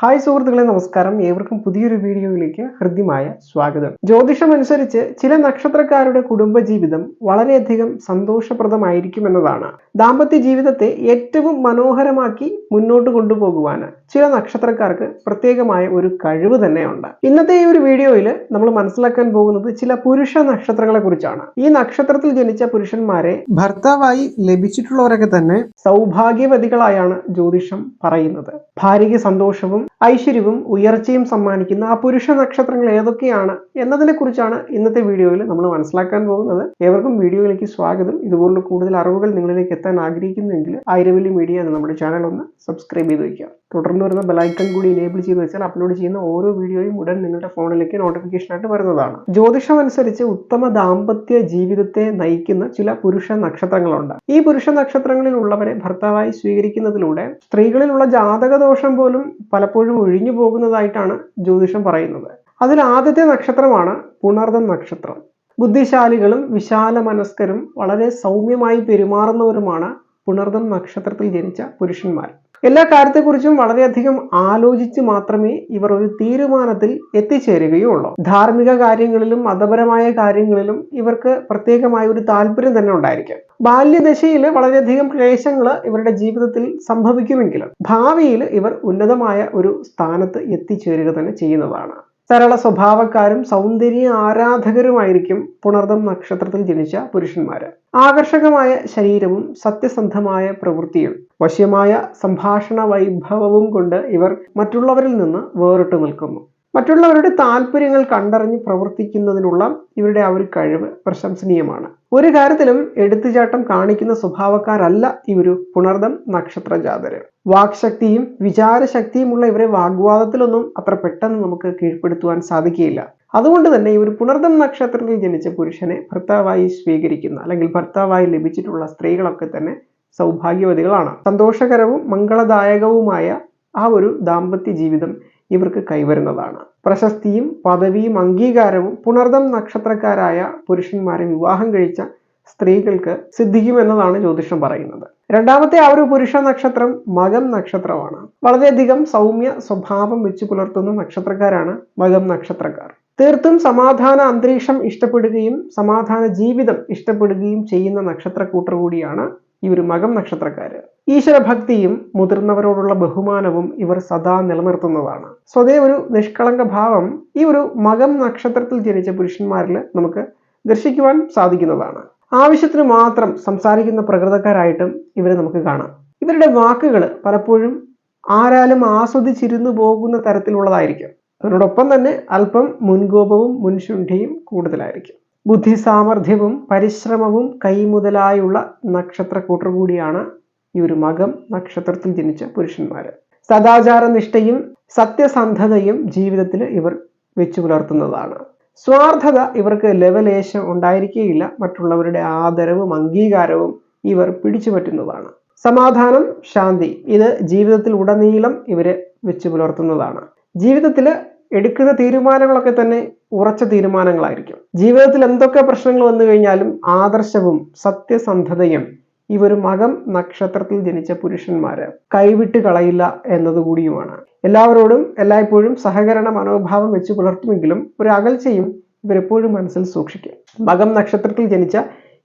Hi സുഹൃത്തുക്കളെ നമസ്കാരം. ഏവർക്കും പുതിയൊരു വീഡിയോയിലേക്ക് ഹൃദ്യമായ സ്വാഗതം. ജ്യോതിഷം അനുസരിച്ച് ചില നക്ഷത്രക്കാരുടെ കുടുംബജീവിതം വളരെയധികം സന്തോഷപ്രദമായിരിക്കും എന്നതാണ് ദാമ്പത്യ ജീവിതത്തെ ഏറ്റവും മനോഹരമാക്കി മുന്നോട്ട് കൊണ്ടുപോകുവാൻ ചില നക്ഷത്രക്കാർക്ക് പ്രത്യേകമായ ഒരു കഴിവ് തന്നെയുണ്ട്. ഇന്നത്തെ ഈ ഒരു വീഡിയോയിൽ നമ്മൾ മനസ്സിലാക്കാൻ പോകുന്നത് ചില പുരുഷ നക്ഷത്രങ്ങളെ കുറിച്ചാണ്. ഈ നക്ഷത്രത്തിൽ ജനിച്ച പുരുഷന്മാരെ ഭർത്താവായി ലഭിച്ചിട്ടുള്ളവരൊക്കെ തന്നെ സൗഭാഗ്യവതികളായാണ് ജ്യോതിഷം പറയുന്നത്. ഭാര്യയ്ക്ക് സന്തോഷവും ഐശ്വര്യവും ഉയർച്ചയും സമ്മാനിക്കുന്ന ആ പുരുഷ നക്ഷത്രങ്ങൾ ഏതൊക്കെയാണ് എന്നതിനെ കുറിച്ചാണ് ഇന്നത്തെ വീഡിയോയിൽ നമ്മൾ മനസ്സിലാക്കാൻ പോകുന്നത്. ഏവർക്കും വീഡിയോയിലേക്ക് സ്വാഗതം. ഇതുപോലുള്ള കൂടുതൽ അറിവുകൾ നിങ്ങളിലേക്ക് എത്താൻ ആഗ്രഹിക്കുന്നുവെങ്കിൽ ആയിരവലി മീഡിയ എന്ന നമ്മുടെ ചാനൽ ഒന്ന് സബ്സ്ക്രൈബ് ചെയ്ത് വയ്ക്കുക. തുടർന്ന് വരുന്ന ബെലൈക്കൺ കൂടി എനേബിൾ ചെയ്ത് വെച്ചാൽ അപ്ലോഡ് ചെയ്യുന്ന ഓരോ വീഡിയോയും ഉടൻ നിങ്ങളുടെ ഫോണിലേക്ക് നോട്ടിഫിക്കേഷൻ ആയിട്ട് വരുന്നതാണ്. ജ്യോതിഷം അനുസരിച്ച് ഉത്തമ ദാമ്പത്യ ജീവിതത്തെ നയിക്കുന്ന ചില പുരുഷ നക്ഷത്രങ്ങളുണ്ട്. ഈ പുരുഷ നക്ഷത്രങ്ങളിൽ ഉള്ളവരെ ഭർത്താവായി സ്വീകരിക്കുന്നതിലൂടെ സ്ത്രീകളിലുള്ള ജാതക ദോഷം പോലും പലപ്പോഴും ഒഴിഞ്ഞു പോകുന്നതായിട്ടാണ് ജ്യോതിഷം പറയുന്നത്. അതിൽ ആദ്യത്തെ നക്ഷത്രമാണ് പുണർദം നക്ഷത്രം. ബുദ്ധിശാലികളും വിശാല മനസ്കരും വളരെ സൗമ്യമായി പെരുമാറുന്നവരുമാണ് പുണർദം നക്ഷത്രത്തിൽ ജനിച്ച പുരുഷന്മാർ. എല്ലാ കാര്യത്തെക്കുറിച്ചും വളരെയധികം ആലോചിച്ച് മാത്രമേ ഇവർ ഒരു തീരുമാനത്തിൽ എത്തിച്ചേരുകയുള്ളൂ. ധാർമ്മിക കാര്യങ്ങളിലും മതപരമായ കാര്യങ്ങളിലും ഇവർക്ക് പ്രത്യേകമായ ഒരു താല്പര്യം തന്നെ ഉണ്ടായിരിക്കും. ബാല്യദശയിൽ വളരെയധികം ക്ലേശങ്ങൾ ഇവരുടെ ജീവിതത്തിൽ സംഭവിക്കുമെങ്കിലും ഭാവിയിൽ ഇവർ ഉന്നതമായ ഒരു സ്ഥാനത്ത് എത്തിച്ചേരുക തന്നെ ചെയ്യുന്നതാണ്. സരള സ്വഭാവക്കാരും സൗന്ദര്യ ആരാധകരുമായിരിക്കും പുണർദം നക്ഷത്രത്തിൽ ജനിച്ച പുരുഷന്മാര്. ആകർഷകമായ ശരീരവും സത്യസന്ധമായ പ്രവൃത്തിയും വശ്യമായ സംഭാഷണ വൈഭവവും കൊണ്ട് ഇവർ മറ്റുള്ളവരിൽ നിന്ന് വേറിട്ട് നിൽക്കുന്നു. മറ്റുള്ളവരുടെ താല്പര്യങ്ങൾ കണ്ടറിഞ്ഞ് പ്രവർത്തിക്കുന്നതിനുള്ള ഇവരുടെ ആ ഒരു കഴിവ് പ്രശംസനീയമാണ്. ഒരു കാര്യത്തിലും എടുത്തുചാട്ടം കാണിക്കുന്ന സ്വഭാവക്കാരല്ല ഇവരു പുണർദം നക്ഷത്ര ജാതര് വാക്ശക്തിയും വിചാരശക്തിയുമുള്ള ഇവരെ വാഗ്വാദത്തിലൊന്നും അത്ര പെട്ടെന്ന് നമുക്ക് കീഴ്പ്പെടുത്തുവാൻ സാധിക്കുകയില്ല. അതുകൊണ്ട് തന്നെ ഇവർ പുണർദം നക്ഷത്രത്തിൽ ജനിച്ച പുരുഷനെ ഭർത്താവായി സ്വീകരിക്കുന്ന അല്ലെങ്കിൽ ഭർത്താവായി ലഭിച്ചിട്ടുള്ള സ്ത്രീകളൊക്കെ തന്നെ സൗഭാഗ്യവതികളാണ്. സന്തോഷകരവും മംഗളദായകവുമായ ആ ഒരു ദാമ്പത്യ ജീവിതം ഇവർക്ക് കൈവരുന്നതാണ്. പ്രശസ്തിയും പദവിയും അംഗീകാരവും പുണർദം നക്ഷത്രക്കാരായ പുരുഷന്മാരെ വിവാഹം കഴിച്ച സ്ത്രീകൾക്ക് സിദ്ധിക്കുമെന്നതാണ് ജ്യോതിഷം പറയുന്നത്. രണ്ടാമത്തെ ആ ഒരു പുരുഷ നക്ഷത്രം മകം നക്ഷത്രമാണ്. വളരെയധികം സൗമ്യ സ്വഭാവം വെച്ച് പുലർത്തുന്ന നക്ഷത്രക്കാരാണ് മകം നക്ഷത്രക്കാർ. തീർത്തും സമാധാന അന്തരീക്ഷം ഇഷ്ടപ്പെടുകയും സമാധാന ജീവിതം ഇഷ്ടപ്പെടുകയും ചെയ്യുന്ന നക്ഷത്രക്കൂട്ടർ കൂടിയാണ് ഈ ഒരു മകം നക്ഷത്രക്കാര്. ഈശ്വരഭക്തിയും മുതിർന്നവരോടുള്ള ബഹുമാനവും ഇവർ സദാ നിലനിർത്തുന്നതാണ്. സ്വതേ ഒരു നിഷ്കളങ്ക ഭാവം ഈ ഒരു മകം നക്ഷത്രത്തിൽ ജനിച്ച പുരുഷന്മാരിൽ നമുക്ക് ദർശിക്കുവാൻ സാധിക്കുന്നതാണ്. ആവശ്യത്തിന് മാത്രം സംസാരിക്കുന്ന പ്രകൃതക്കാരായിട്ടും ഇവരെ നമുക്ക് കാണാം. ഇവരുടെ വാക്കുകൾ പലപ്പോഴും ആരാലും ആസ്വദിച്ചിരുന്നു പോകുന്ന തരത്തിലുള്ളതായിരിക്കും. അതിനോടൊപ്പം തന്നെ അല്പം മുൻകോപവും മുൻശുണ്ഠിയും കൂടുതലായിരിക്കും. ബുദ്ധി സാമർഥ്യവും പരിശ്രമവും കൈമുതലായുള്ള നക്ഷത്രക്കൂട്ടർ കൂടിയാണ് ഈ ഒരു മകം നക്ഷത്രത്തിൽ ജനിച്ച പുരുഷന്മാർ സദാചാര നിഷ്ഠയും സത്യസന്ധതയും ജീവിതത്തിൽ ഇവർ വെച്ചു പുലർത്തുന്നതാണ്. സ്വാർത്ഥത ഇവർക്ക് ലവലേശം ഉണ്ടായിരിക്കുകയില്ല മറ്റുള്ളവരുടെ ആദരവും അംഗീകാരവും ഇവർ പിടിച്ചു പറ്റുന്നതാണ്. സമാധാനം ശാന്തി ഇത് ജീവിതത്തിൽ ഉടനീളം ഇവരെ വെച്ചു പുലർത്തുന്നതാണ്. ജീവിതത്തിൽ എടുക്കുന്ന തീരുമാനങ്ങളൊക്കെ തന്നെ ഉറച്ച തീരുമാനങ്ങളായിരിക്കും. ജീവിതത്തിൽ എന്തൊക്കെ പ്രശ്നങ്ങൾ വന്നു കഴിഞ്ഞാലും ആദർശവും സത്യസന്ധതയും ഇവർ മകം നക്ഷത്രത്തിൽ ജനിച്ച പുരുഷന്മാര്. കൈവിട്ട് കളയില്ല എന്നതുകൂടിയുമാണ്. എല്ലാവരോടും എല്ലായ്പ്പോഴും സഹകരണ മനോഭാവം വെച്ച് പുലർത്തുമെങ്കിലും ഒരു അകൽച്ചയും ഇവരെപ്പോഴും മനസ്സിൽ സൂക്ഷിക്കും. മകം നക്ഷത്രത്തിൽ ജനിച്ച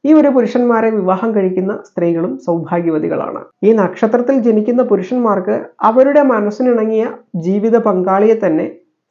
ഈ ഒരു പുരുഷന്മാരെ വിവാഹം കഴിക്കുന്ന സ്ത്രീകളും സൗഭാഗ്യവതികളാണ്. ഈ നക്ഷത്രത്തിൽ ജനിക്കുന്ന പുരുഷന്മാർക്ക് അവരുടെ മനസ്സിനിണങ്ങിയ ജീവിത പങ്കാളിയെ തന്നെ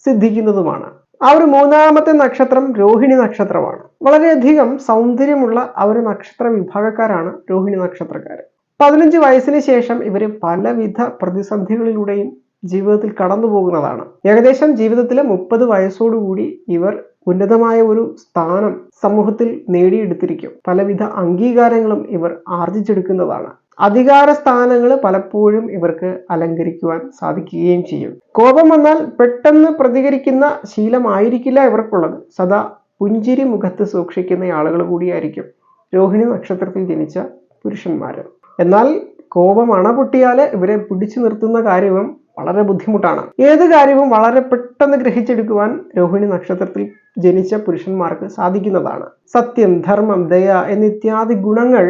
സിദ്ധിക്കുന്നതുമാണ്. ആ ഒരു മൂന്നാമത്തെ നക്ഷത്രം രോഹിണി നക്ഷത്രമാണ്. വളരെയധികം സൗന്ദര്യമുള്ള ആ ഒരു നക്ഷത്ര വിഭാഗക്കാരാണ് രോഹിണി നക്ഷത്രക്കാർ പതിനഞ്ച് വയസ്സിന് ശേഷം ഇവർ പലവിധ പ്രതിസന്ധികളിലൂടെയും ജീവിതത്തിൽ കടന്നു പോകുന്നതാണ്. ഏകദേശം ജീവിതത്തിലെ മുപ്പത് വയസ്സോടുകൂടി ഇവർ ഉന്നതമായ ഒരു സ്ഥാനം സമൂഹത്തിൽ നേടിയെടുത്തിരിക്കും. പലവിധ അംഗീകാരങ്ങളും ഇവർ ആർജിച്ചെടുക്കുന്നതാണ് അധികാര സ്ഥാനങ്ങൾ പലപ്പോഴും ഇവർക്ക് അലങ്കരിക്കുവാൻ സാധിക്കുകയും ചെയ്യും. കോപം വന്നാൽ പെട്ടെന്ന് പ്രതികരിക്കുന്ന ശീലമായിരിക്കില്ല ഇവർക്കുള്ളത്. സദാ പുഞ്ചിരി മുഖത്ത് സൂക്ഷിക്കുന്ന ആളുകൾ കൂടിയായിരിക്കും രോഹിണി നക്ഷത്രത്തിൽ ജനിച്ച പുരുഷന്മാർ എന്നാൽ കോപം അണപൊട്ടിയാൽ ഇവരെ പിടിച്ചു നിർത്തുന്ന കാര്യവും വളരെ ബുദ്ധിമുട്ടാണ്. ഏത് കാര്യവും വളരെ പെട്ടെന്ന് ഗ്രഹിച്ചെടുക്കുവാൻ രോഹിണി നക്ഷത്രത്തിൽ ജനിച്ച പുരുഷന്മാർക്ക് സാധിക്കുന്നതാണ്. സത്യം ധർമ്മം ദയ എന്നിത്യാദി ഗുണങ്ങൾ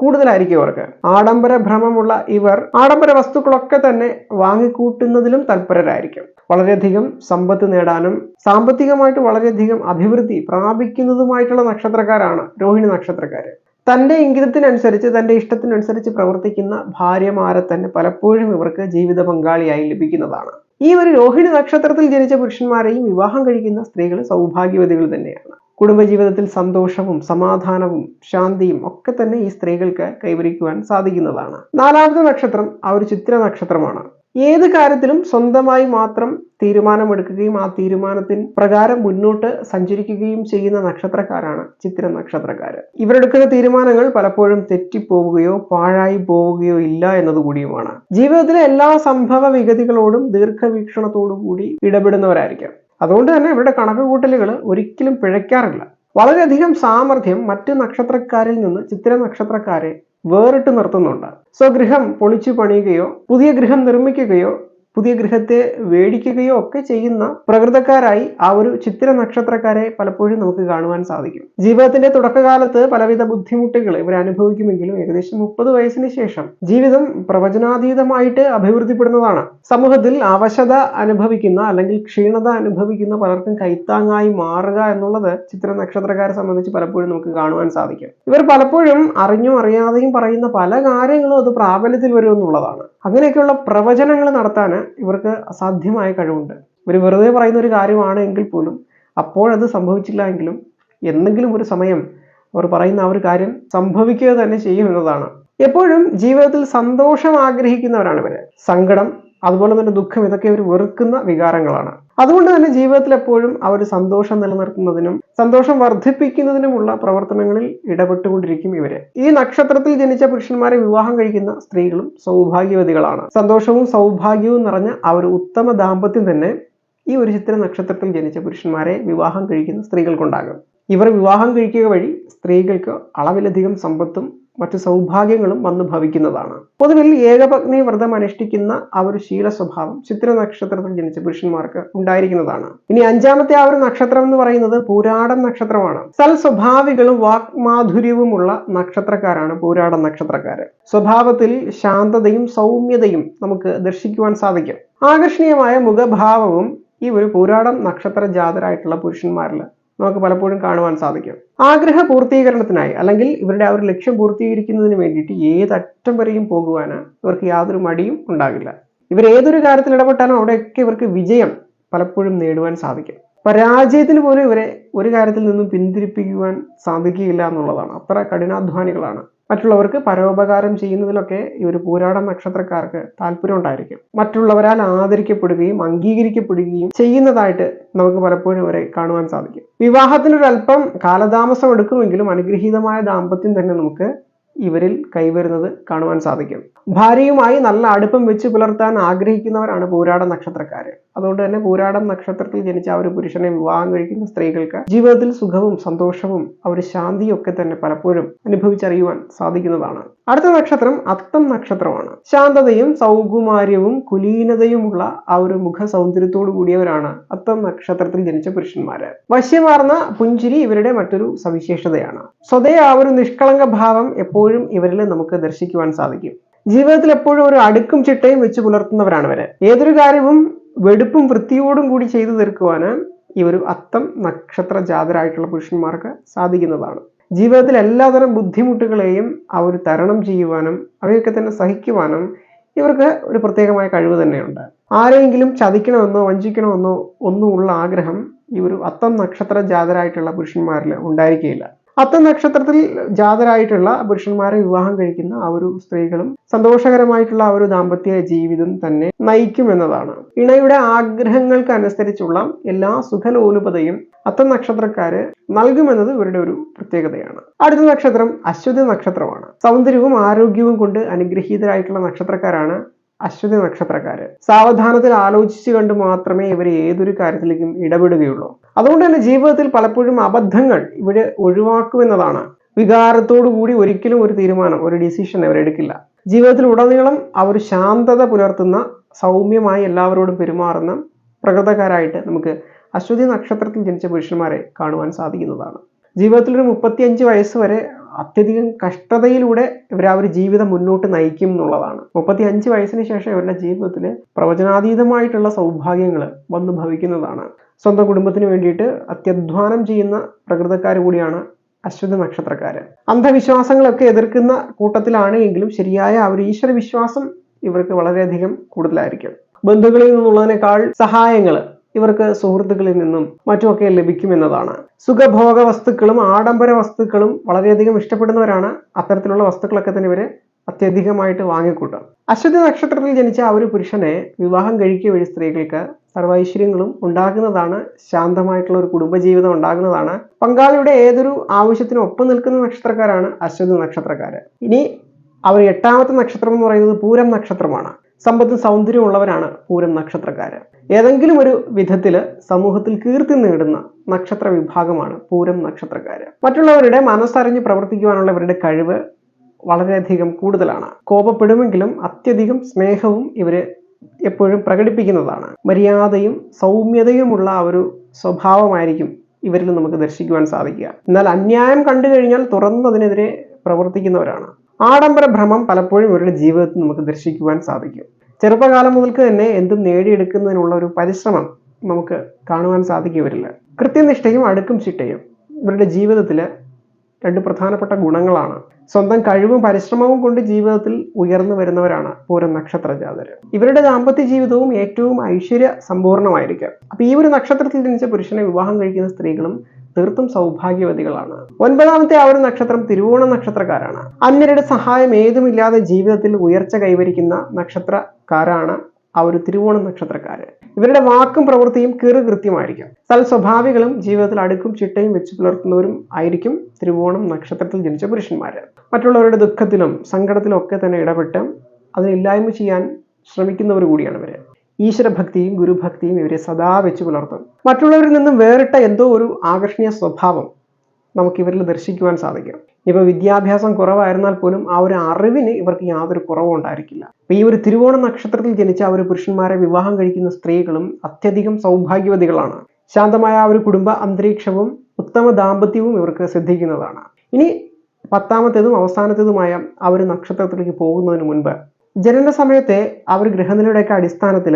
കൂടുതലായിരിക്കും അവർക്ക്. ആഡംബര ഭ്രമമുള്ള ഇവർ ആഡംബര വസ്തുക്കളൊക്കെ തന്നെ വാങ്ങിക്കൂട്ടുന്നതിലും തൽപരരായിരിക്കും. വളരെയധികം സമ്പത്ത് നേടാനും സാമ്പത്തികമായിട്ട് വളരെയധികം അഭിവൃദ്ധി പ്രാപിക്കുന്നതുമായിട്ടുള്ള നക്ഷത്രക്കാരാണ് രോഹിണി നക്ഷത്രക്കാര്. തന്റെ ഇംഗിതത്തിനനുസരിച്ച് തന്റെ ഇഷ്ടത്തിനനുസരിച്ച് പ്രവർത്തിക്കുന്ന ഭാര്യമാരെ തന്നെ പലപ്പോഴും ഇവർക്ക് ജീവിത പങ്കാളിയായി ലഭിക്കുന്നതാണ്. ഈ ഒരു രോഹിണി നക്ഷത്രത്തിൽ ജനിച്ച പുരുഷന്മാരെയും വിവാഹം കഴിക്കുന്ന സ്ത്രീകൾ സൗഭാഗ്യവതികൾ തന്നെയാണ്. കുടുംബജീവിതത്തിൽ സന്തോഷവും സമാധാനവും ശാന്തിയും ഒക്കെ തന്നെ ഈ സ്ത്രീകൾക്ക് കൈവരിക്കുവാൻ സാധിക്കുന്നതാണ്. നാലാമത്തെ നക്ഷത്രം ആ ഒരു ചിത്ര നക്ഷത്രമാണ്. ഏത് കാര്യത്തിലും സ്വന്തമായി മാത്രം തീരുമാനമെടുക്കുകയും ആ തീരുമാനത്തിന് പ്രകാരം മുന്നോട്ട് സഞ്ചരിക്കുകയും ചെയ്യുന്ന നക്ഷത്രക്കാരാണ് ചിത്ര നക്ഷത്രക്കാര്. ഇവരെടുക്കുന്ന തീരുമാനങ്ങൾ പലപ്പോഴും തെറ്റിപ്പോവുകയോ പാഴായി പോവുകയോ ഇല്ല എന്നതുകൂടിയുമാണ് ജീവിതത്തിലെ എല്ലാ സംഭവ വിഗതികളോടും ദീർഘവീക്ഷണത്തോടു കൂടി ഇടപെടുന്നവരായിരിക്കാം. അതുകൊണ്ട് തന്നെ ഇവരുടെ കണക്ക് കൂട്ടലുകൾ ഒരിക്കലും പിഴയ്ക്കാറില്ല. വളരെയധികം സാമർഥ്യം മറ്റ് നക്ഷത്രക്കാരിൽ നിന്ന് ചിത്ര നക്ഷത്രക്കാരെ വേറിട്ട് നിർത്തുന്നുണ്ട്. സ്വഗൃഹം പൊളിച്ചു പണിയുകയോ പുതിയ ഗൃഹം നിർമ്മിക്കുകയോ പുതിയ ഗൃഹത്തെ വേടിക്കുകയോ ഒക്കെ ചെയ്യുന്ന പ്രകൃതക്കാരായി ആ ഒരു ചിത്ര നക്ഷത്രക്കാരെ പലപ്പോഴും നമുക്ക് കാണുവാൻ സാധിക്കും. ജീവിതത്തിന്റെ തുടക്കകാലത്ത് പലവിധ ബുദ്ധിമുട്ടുകൾ ഇവർ അനുഭവിക്കുമെങ്കിലും ഏകദേശം മുപ്പത് വയസ്സിന് ശേഷം ജീവിതം പ്രവചനാതീതമായിട്ട് അഭിവൃദ്ധിപ്പെടുന്നതാണ്. സമൂഹത്തിൽ അവശത അനുഭവിക്കുന്ന അല്ലെങ്കിൽ ക്ഷീണത അനുഭവിക്കുന്ന പലർക്കും കൈത്താങ്ങായി മാറുക എന്നുള്ളത് ചിത്ര നക്ഷത്രക്കാരെ സംബന്ധിച്ച് പലപ്പോഴും നമുക്ക് കാണുവാൻ സാധിക്കും. ഇവർ പലപ്പോഴും അറിഞ്ഞും അറിയാതെയും പറയുന്ന പല കാര്യങ്ങളും അത് പ്രാബല്യത്തിൽ വരും എന്നുള്ളതാണ് അങ്ങനെയൊക്കെയുള്ള പ്രവചനങ്ങൾ നടത്താൻ ഇവർക്ക് അസാധ്യമായ കഴിവുണ്ട്. ഇവർ വെറുതെ പറയുന്ന ഒരു കാര്യമാണ് എങ്കിൽ പോലും അപ്പോഴത് സംഭവിച്ചില്ല എങ്കിലും എന്തെങ്കിലും ഒരു സമയം അവർ പറയുന്ന ആ ഒരു കാര്യം സംഭവിക്കുക തന്നെ ചെയ്യും എന്നതാണ്. എപ്പോഴും ജീവിതത്തിൽ സന്തോഷം ആഗ്രഹിക്കുന്നവരാണ് ഇവർ. സങ്കടം അതുപോലെ തന്നെ ദുഃഖം ഇതൊക്കെ ഒരു വെറുക്കുന്ന വികാരങ്ങളാണ്. അതുകൊണ്ട് തന്നെ ജീവിതത്തിൽ എപ്പോഴും അവർ സന്തോഷം നിലനിർത്തുന്നതിനും സന്തോഷം വർദ്ധിപ്പിക്കുന്നതിനുമുള്ള പ്രവർത്തനങ്ങളിൽ ഇടപെട്ടുകൊണ്ടിരിക്കും ഇവർ. ഈ നക്ഷത്രത്തിൽ ജനിച്ച പുരുഷന്മാരെ വിവാഹം കഴിക്കുന്ന സ്ത്രീകളും സൗഭാഗ്യവതികളാണ്. സന്തോഷവും സൗഭാഗ്യവും നിറഞ്ഞ ആ ഒരു ഉത്തമ ദാമ്പത്യം തന്നെ ഈ ഒരു ചിത്ര നക്ഷത്രത്തിൽ ജനിച്ച പുരുഷന്മാരെ വിവാഹം കഴിക്കുന്ന സ്ത്രീകൾക്കുണ്ടാകും. ഇവർ വിവാഹം കഴിക്കുക വഴി സ്ത്രീകൾക്ക് അളവിലധികം സമ്പത്തും മറ്റു സൗഭാഗ്യങ്ങളും വന്നു ഭവിക്കുന്നതാണ്. പൊതുവിൽ ഏകപത്നി വ്രതം അനുഷ്ഠിക്കുന്ന ആ ഒരു ശീല സ്വഭാവം ചിത്ര നക്ഷത്രത്തിൽ ജനിച്ച പുരുഷന്മാർക്ക് ഉണ്ടായിരിക്കുന്നതാണ്. ഇനി അഞ്ചാമത്തെ ആ ഒരു നക്ഷത്രം എന്ന് പറയുന്നത് പൂരാടം നക്ഷത്രമാണ്. സൽ സ്വഭാവികളും വാക്മാധുര്യവുമുള്ള നക്ഷത്രക്കാരാണ് പൂരാടം നക്ഷത്രക്കാര്. സ്വഭാവത്തിൽ ശാന്തതയും സൗമ്യതയും നമുക്ക് ദർശിക്കുവാൻ സാധിക്കും. ആകർഷണീയമായ മുഖഭാവവും ഈ ഒരു പൂരാടം നക്ഷത്ര ജാതരായിട്ടുള്ള പുരുഷന്മാരിൽ നമുക്ക് പലപ്പോഴും കാണുവാൻ സാധിക്കും. ആഗ്രഹ പൂർത്തീകരണത്തിനായി അല്ലെങ്കിൽ ഇവരുടെ ആ ഒരു ലക്ഷ്യം പൂർത്തീകരിക്കുന്നതിന് വേണ്ടിയിട്ട് ഏതറ്റം വരെയും പോകുവാന് ഇവർക്ക് യാതൊരു മടിയും ഉണ്ടാകില്ല. ഇവർ ഏതൊരു കാര്യത്തിൽ ഇടപെട്ടാലും അവിടെയൊക്കെ ഇവർക്ക് വിജയം പലപ്പോഴും നേടുവാൻ സാധിക്കും. പരാജയത്തിന് പോലും ഇവരെ ഒരു കാര്യത്തിൽ നിന്നും പിന്തിരിപ്പിക്കുവാൻ സാധിക്കുകയില്ല എന്നുള്ളതാണ്. അത്ര കഠിനാധ്വാനികളാണ് മറ്റുള്ളവർക്ക് പരോപകാരം ചെയ്യുന്നതിലൊക്കെ ഈ ഒരു പൂരാട നക്ഷത്രക്കാർക്ക് താല്പര്യം ഉണ്ടായിരിക്കും. മറ്റുള്ളവരാൽ ആദരിക്കപ്പെടുകയും അംഗീകരിക്കപ്പെടുകയും ചെയ്യുന്നതായിട്ട് നമുക്ക് പലപ്പോഴും അവരെ കാണുവാൻ സാധിക്കും. വിവാഹത്തിനൊരല്പം കാലതാമസം എടുക്കുമെങ്കിലും അനുഗ്രഹീതമായ ദാമ്പത്യം തന്നെ നമുക്ക് ഇവരിൽ കൈവരുന്നത് കാണുവാൻ സാധിക്കും. ഭാര്യയുമായി നല്ല അടുപ്പം വെച്ച് പുലർത്താൻ ആഗ്രഹിക്കുന്നവരാണ് പൂരാട നക്ഷത്രക്കാര്. അതുകൊണ്ട് തന്നെ പൂരാടം നക്ഷത്രത്തിൽ ജനിച്ച ആ ഒരു പുരുഷനെ വിവാഹം കഴിക്കുന്ന സ്ത്രീകൾക്ക് ജീവിതത്തിൽ സുഖവും സന്തോഷവും ഒരു ശാന്തിയും ഒക്കെ തന്നെ പലപ്പോഴും അനുഭവിച്ചറിയുവാൻ സാധിക്കുന്നതാണ്. അടുത്ത നക്ഷത്രം അത്തം നക്ഷത്രമാണ്. ശാന്തതയും സൗകുമാര്യവും കുലീനതയുമുള്ള ആ ഒരു മുഖ സൗന്ദര്യത്തോടു കൂടിയവരാണ് അത്തം നക്ഷത്രത്തിൽ ജനിച്ച പുരുഷന്മാര്. വശ്യമാർന്ന പുഞ്ചിരി ഇവരുടെ മറ്റൊരു സവിശേഷതയാണ്. സ്വതേ ആ ഒരു നിഷ്കളങ്ക ഭാവം എപ്പോഴും ഇവരിൽ നമുക്ക് ദർശിക്കുവാൻ സാധിക്കും. ജീവിതത്തിൽ എപ്പോഴും ഒരു അടുക്കും ചിട്ടയും വെച്ച് പുലർത്തുന്നവരാണ് ഇവർ. ഏതൊരു കാര്യവും വെടുപ്പും വൃത്തിയോടും കൂടി ചെയ്തു തീർക്കുവാന് ഈ ഒരു അത്തം നക്ഷത്ര ജാതരായിട്ടുള്ള പുരുഷന്മാർക്ക് സാധിക്കുന്നതാണ്. ജീവിതത്തിൽ എല്ലാതരം ബുദ്ധിമുട്ടുകളെയും അവർ തരണം ചെയ്യുവാനും അവയൊക്കെ തന്നെ സഹിക്കുവാനും ഇവർക്ക് ഒരു പ്രത്യേകമായ കഴിവ് തന്നെയുണ്ട്. ആരെങ്കിലും ചതിക്കണമെന്നോ വഞ്ചിക്കണമെന്നോ ഒന്നുമുള്ള ആഗ്രഹം ഈ ഒരു അത്തം നക്ഷത്ര ജാതരായിട്ടുള്ള പുരുഷന്മാരിൽ ഉണ്ടായിരിക്കുകയില്ല അത്തം നക്ഷത്രത്തിൽ ജാതരായിട്ടുള്ള പുരുഷന്മാരെ വിവാഹം കഴിക്കുന്ന ആ ഒരു സ്ത്രീകളും സന്തോഷകരമായിട്ടുള്ള ആ ഒരു ദാമ്പത്യ ജീവിതം തന്നെ നയിക്കുമെന്നതാണ്. ഇണയുടെ ആഗ്രഹങ്ങൾക്ക് അനുസരിച്ചുള്ള എല്ലാ സുഖലോലുപതയും അത്ത നക്ഷത്രക്കാര് നൽകുമെന്നത് ഇവരുടെ ഒരു പ്രത്യേകതയാണ്. അടുത്ത നക്ഷത്രം അശ്വതി നക്ഷത്രമാണ്. സൗന്ദര്യവും ആരോഗ്യവും കൊണ്ട് അനുഗ്രഹീതരായിട്ടുള്ള നക്ഷത്രക്കാരാണ് അശ്വതി നക്ഷത്രക്കാര്. സാവധാനത്തിൽ ആലോചിച്ചു കണ്ട് മാത്രമേ ഇവർ ഏതൊരു കാര്യത്തിലേക്കും ഇടപെടുകയുള്ളൂ. അതുകൊണ്ട് തന്നെ ജീവിതത്തിൽ പലപ്പോഴും അബദ്ധങ്ങൾ ഇവിടെ ഒഴിവാക്കുമെന്നതാണ്. വികാരത്തോടു കൂടി ഒരിക്കലും ഒരു തീരുമാനം ഒരു ഡിസിഷൻ അവരെടുക്കില്ല ജീവിതത്തിൽ ഉടനീളം അവർ ശാന്തത പുലർത്തുന്ന സൗമ്യമായി എല്ലാവരോടും പെരുമാറുന്ന പ്രകൃതക്കാരായിട്ട് നമുക്ക് അശ്വതി നക്ഷത്രത്തിൽ ജനിച്ച പുരുഷന്മാരെ കാണുവാൻ സാധിക്കുന്നതാണ്. ജീവിതത്തിൽ ഒരു മുപ്പത്തിയഞ്ച് വയസ്സ് വരെ അത്യധികം കഷ്ടതയിലൂടെ ഇവർ ഒരു ജീവിതം മുന്നോട്ട് നയിക്കും എന്നുള്ളതാണ്. മുപ്പത്തി അഞ്ച് വയസ്സിന് ശേഷം ഇവരുടെ ജീവിതത്തിൽ പ്രവചനാതീതമായിട്ടുള്ള സൗഭാഗ്യങ്ങൾ വന്നു ഭവിക്കുന്നതാണ്. സ്വന്തം കുടുംബത്തിന് വേണ്ടിയിട്ട് അത്യധ്വാനം ചെയ്യുന്ന പ്രകൃതക്കാർ കൂടിയാണ് അശ്വതി നക്ഷത്രക്കാര് അന്ധവിശ്വാസങ്ങളൊക്കെ എതിർക്കുന്ന കൂട്ടത്തിലാണ് എങ്കിലും ശരിയായ ആ ഒരു ഈശ്വര വിശ്വാസം ഇവർക്ക് വളരെയധികം കൂടുതലായിരിക്കും. ബന്ധുക്കളിൽ നിന്നുള്ളതിനേക്കാൾ സഹായങ്ങൾ ഇവർക്ക് സുഹൃത്തുക്കളിൽ നിന്നും മറ്റുമൊക്കെ ലഭിക്കുമെന്നതാണ് സുഖഭോഗ വസ്തുക്കളും ആഡംബര വസ്തുക്കളും വളരെയധികം ഇഷ്ടപ്പെടുന്നവരാണ്. അത്തരത്തിലുള്ള വസ്തുക്കളൊക്കെ തന്നെ ഇവർ അത്യധികമായിട്ട് വാങ്ങിക്കൂട്ടും. അശ്വതി നക്ഷത്രത്തിൽ ജനിച്ച ആ ഒരു പുരുഷനെ വിവാഹം കഴിക്കുക വഴി സ്ത്രീകൾക്ക് സർവൈശ്വര്യങ്ങളും ഉണ്ടാകുന്നതാണ്. ശാന്തമായിട്ടുള്ള ഒരു കുടുംബജീവിതം ഉണ്ടാകുന്നതാണ്. പങ്കാളിയുടെ ഏതൊരു ആവശ്യത്തിനും ഒപ്പം നിൽക്കുന്ന നക്ഷത്രക്കാരാണ് അശ്വതി നക്ഷത്രക്കാര്. ഇനി അവർ എട്ടാമത്തെ നക്ഷത്രം എന്ന് പറയുന്നത് പൂരം നക്ഷത്രമാണ്. സമ്പത്തും സൗന്ദര്യമുള്ളവരാണ് പൂരം നക്ഷത്രക്കാര്. ഏതെങ്കിലും ഒരു വിധത്തിൽ സമൂഹത്തിൽ കീർത്തി നേടുന്ന നക്ഷത്ര വിഭാഗമാണ് പൂരം നക്ഷത്രക്കാര്. മറ്റുള്ളവരുടെ മനസ്സറിഞ്ഞ് പ്രവർത്തിക്കുവാനുള്ള ഇവരുടെ കഴിവ് വളരെയധികം കൂടുതലാണ്. കോപപ്പെടുമെങ്കിലും അത്യധികം സ്നേഹവും ഇവർ എപ്പോഴും പ്രകടിപ്പിക്കുന്നതാണ്. മര്യാദയും സൗമ്യതയുമുള്ള ആ ഒരു സ്വഭാവമായിരിക്കും ഇവരിൽ നമുക്ക് ദർശിക്കുവാൻ സാധിക്കുക. എന്നാൽ അന്യായം കണ്ടു കഴിഞ്ഞാൽ തുറന്നതിനെതിരെ പ്രവർത്തിക്കുന്നവരാണ്. ആഡംബര ഭ്രമം പലപ്പോഴും ഇവരുടെ ജീവിതത്തിൽ നമുക്ക് ദർശിക്കുവാൻ സാധിക്കും. ചെറുപ്പകാലം മുതൽക്ക് തന്നെ എന്തും നേടിയെടുക്കുന്നതിനുള്ള ഒരു പരിശ്രമം നമുക്ക് കാണുവാൻ സാധിക്കുവരില്ല കൃത്യനിഷ്ഠയും അടുക്കും ചിട്ടയും ഇവരുടെ ജീവിതത്തിൽ രണ്ട് പ്രധാനപ്പെട്ട ഗുണങ്ങളാണ്. സ്വന്തം കഴിവും പരിശ്രമവും കൊണ്ട് ജീവിതത്തിൽ ഉയർന്നു വരുന്നവരാണ് പൂരം നക്ഷത്ര ജാതര് ഇവരുടെ ദാമ്പത്യ ജീവിതവും ഏറ്റവും ഐശ്വര്യ സമ്പൂർണമായിരിക്കും. അപ്പൊ ഈ ഒരു നക്ഷത്രത്തിൽ ജനിച്ച പുരുഷനെ വിവാഹം കഴിക്കുന്ന സ്ത്രീകളും തീർത്തും സൗഭാഗ്യവതികളാണ്. ഒൻപതാമത്തെ ആ ഒരു നക്ഷത്രം തിരുവോണ നക്ഷത്രക്കാരാണ്. അന്യരുടെ സഹായം ഏതുമില്ലാതെ ജീവിതത്തിൽ ഉയർച്ച കൈവരിക്കുന്ന നക്ഷത്രക്കാരാണ് ആ ഒരു തിരുവോണ നക്ഷത്രക്കാര്. ഇവരുടെ വാക്കും പ്രവൃത്തിയും കീറ് കൃത്യമായിരിക്കും സൽ സ്വഭാവികളും ജീവിതത്തിൽ അടുക്കും ചിട്ടയും വെച്ച് പുലർത്തുന്നവരും ആയിരിക്കും തിരുവോണം നക്ഷത്രത്തിൽ ജനിച്ച പുരുഷന്മാര്. മറ്റുള്ളവരുടെ ദുഃഖത്തിലും സങ്കടത്തിലും ഒക്കെ തന്നെ ഇടപെട്ട് അതിനില്ലായ്മ ചെയ്യാൻ ശ്രമിക്കുന്നവർ കൂടിയാണ് ഇവർ. ഈശ്വരഭക്തിയും ഗുരുഭക്തിയും ഇവരെ സദാ വെച്ച് പുലർത്തും. മറ്റുള്ളവരിൽ നിന്നും വേറിട്ട എന്തോ ഒരു ആകർഷണീയ സ്വഭാവം നമുക്ക് ഇവരിൽ ദർശിക്കുവാൻ സാധിക്കും ഇപ്പൊ വിദ്യാഭ്യാസം കുറവായിരുന്നാൽ പോലും ആ ഒരു അറിവിന് ഇവർക്ക് യാതൊരു കുറവും ഉണ്ടായിരിക്കില്ല. അപ്പൊ ഈ ഒരു തിരുവോണ നക്ഷത്രത്തിൽ ജനിച്ച ആ ഒരു പുരുഷന്മാരെ വിവാഹം കഴിക്കുന്ന സ്ത്രീകളും അത്യധികം സൗഭാഗ്യവതികളാണ്. ശാന്തമായ ആ ഒരു കുടുംബ അന്തരീക്ഷവും ഉത്തമ ദാമ്പത്യവും ഇവർക്ക് സിദ്ധിക്കുന്നതാണ്. ഇനി പത്താമത്തേതും അവസാനത്തേതുമായ ആ ഒരു നക്ഷത്രത്തിലേക്ക് പോകുന്നതിന് മുൻപ് ജനന സമയത്തെ ആ ഒരു ഗ്രഹനിലയുടെയൊക്കെ അടിസ്ഥാനത്തിൽ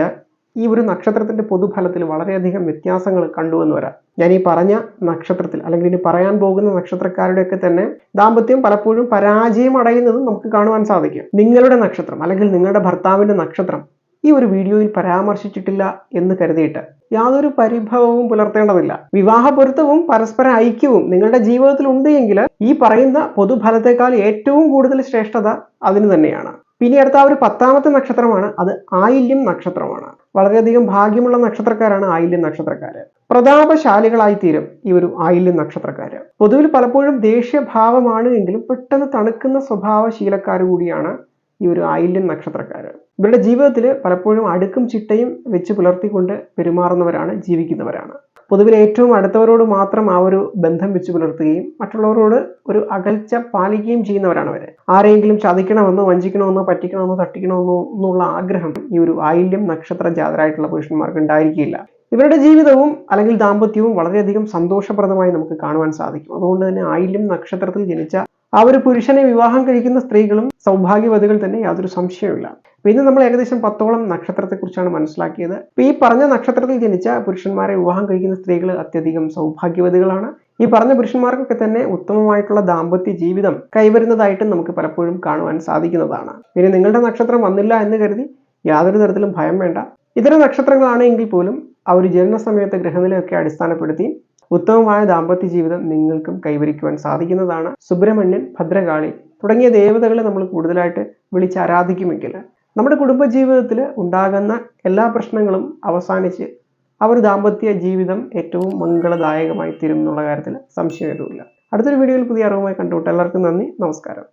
ഈ ഒരു നക്ഷത്രത്തിന്റെ പൊതുഫലത്തിൽ വളരെയധികം വ്യത്യാസങ്ങൾ കണ്ടുവെന്ന് വരാം. ഞാൻ ഈ പറഞ്ഞ നക്ഷത്രത്തിൽ അല്ലെങ്കിൽ ഇനി പറയാൻ പോകുന്ന നക്ഷത്രക്കാരുടെയൊക്കെ തന്നെ ദാമ്പത്യം പലപ്പോഴും പരാജയം അടയുന്നതും നമുക്ക് കാണുവാൻ സാധിക്കും. നിങ്ങളുടെ നക്ഷത്രം അല്ലെങ്കിൽ നിങ്ങളുടെ ഭർത്താവിന്റെ നക്ഷത്രം ഈ ഒരു വീഡിയോയിൽ പരാമർശിച്ചിട്ടില്ല എന്ന് കരുതിയിട്ട് യാതൊരു പരിഭവവും പുലർത്തേണ്ടതില്ല. വിവാഹ പൊരുത്തവും പരസ്പര ഐക്യവും നിങ്ങളുടെ ജീവിതത്തിൽ ഉണ്ട് എങ്കിൽ ഈ പറയുന്ന പൊതുഫലത്തെക്കാൾ ഏറ്റവും കൂടുതൽ ശ്രേഷ്ഠത അതിന് തന്നെയാണ്. പിന്നെ അടുത്ത ആ ഒരു പത്താമത്തെ നക്ഷത്രമാണ്. അത് ആയില്യം നക്ഷത്രമാണ്. വളരെയധികം ഭാഗ്യമുള്ള നക്ഷത്രക്കാരാണ് ആയില്യം നക്ഷത്രക്കാര്. പ്രതാപശാലികളായി തീരും ഈ ഒരു ആയില്യം നക്ഷത്രക്കാര്. പൊതുവിൽ പലപ്പോഴും ദേഷ്യഭാവമാണ് എങ്കിലും പെട്ടെന്ന് തണുക്കുന്ന സ്വഭാവശീലക്കാർ കൂടിയാണ് ഈ ഒരു ആയില്യം നക്ഷത്രക്കാര്. ഇവരുടെ ജീവിതത്തിൽ പലപ്പോഴും അടുക്കും ചിട്ടയും വെച്ച് പുലർത്തിക്കൊണ്ട് പെരുമാറുന്നവരാണ് ജീവിക്കുന്നവരാണ്. പൊതുവിൽ ഏറ്റവും അടുത്തവരോട് മാത്രം ആ ഒരു ബന്ധം വെച്ച് പുലർത്തുകയും മറ്റുള്ളവരോട് ഒരു അകൽച്ച പാലിക്കുകയും ചെയ്യുന്നവരാണ് അവർ ആരെങ്കിലും ചതിക്കണമെന്നോ വഞ്ചിക്കണമെന്നോ പറ്റിക്കണമെന്നോ തട്ടിക്കണമെന്നോ എന്നുള്ള ആഗ്രഹം ഈ ഒരു ആയില്യം നക്ഷത്ര ജാതരായിട്ടുള്ള പുരുഷന്മാർക്ക് ഉണ്ടായിരിക്കില്ല. ഇവരുടെ ജീവിതവും അല്ലെങ്കിൽ ദാമ്പത്യവും വളരെയധികം സന്തോഷപ്രദമായി നമുക്ക് കാണുവാൻ സാധിക്കും. അതുകൊണ്ട് തന്നെ ആയില്യം നക്ഷത്രത്തിൽ ജനിച്ച ആ ഒരു പുരുഷനെ വിവാഹം കഴിക്കുന്ന സ്ത്രീകളും സൗഭാഗ്യവതികൾ തന്നെ യാതൊരു സംശയമില്ല പിന്നെ നമ്മൾ ഏകദേശം പത്തോളം നക്ഷത്രത്തെക്കുറിച്ചാണ് മനസ്സിലാക്കിയത്. ഈ പറഞ്ഞ നക്ഷത്രത്തിൽ ജനിച്ച പുരുഷന്മാരെ വിവാഹം കഴിക്കുന്ന സ്ത്രീകൾ അത്യധികം സൗഭാഗ്യവതികളാണ്. ഈ പറഞ്ഞ പുരുഷന്മാർക്കൊക്കെ തന്നെ ഉത്തമമായിട്ടുള്ള ദാമ്പത്യ ജീവിതം കൈവരുന്നതായിട്ട് നമുക്ക് പലപ്പോഴും കാണുവാൻ സാധിക്കുന്നതാണ്. പിന്നെ നിങ്ങളുടെ നക്ഷത്രം വന്നില്ല എന്ന് കരുതി യാതൊരു തരത്തിലും ഭയം വേണ്ട. ഇതര നക്ഷത്രങ്ങളാണ് എങ്കിൽ പോലും ആ ഒരു ജനന സമയത്തെ ഗ്രഹനിലയൊക്കെ അടിസ്ഥാനപ്പെടുത്തി ഉത്തമമായ ദാമ്പത്യ ജീവിതം നിങ്ങൾക്കും കൈവരിക്കുവാൻ സാധിക്കുന്നതാണ് സുബ്രഹ്മണ്യൻ ഭദ്രകാളി തുടങ്ങിയ ദേവതകളെ നമ്മൾ കൂടുതലായിട്ട് വിളിച്ച് ആരാധിക്കുമെങ്കിൽ നമ്മുടെ കുടുംബജീവിതത്തിൽ ഉണ്ടാകുന്ന എല്ലാ പ്രശ്നങ്ങളും അവസാനിച്ച് അവർ ദാമ്പത്യ ജീവിതം ഏറ്റവും മംഗളദായകമായി തീരും എന്നുള്ള കാര്യത്തിൽ സംശയമേതുമില്ല. അടുത്തൊരു വീഡിയോയിൽ പുതിയ അറിവുമായി കണ്ടുമുട്ട്. എല്ലാവർക്കും നന്ദി. നമസ്കാരം.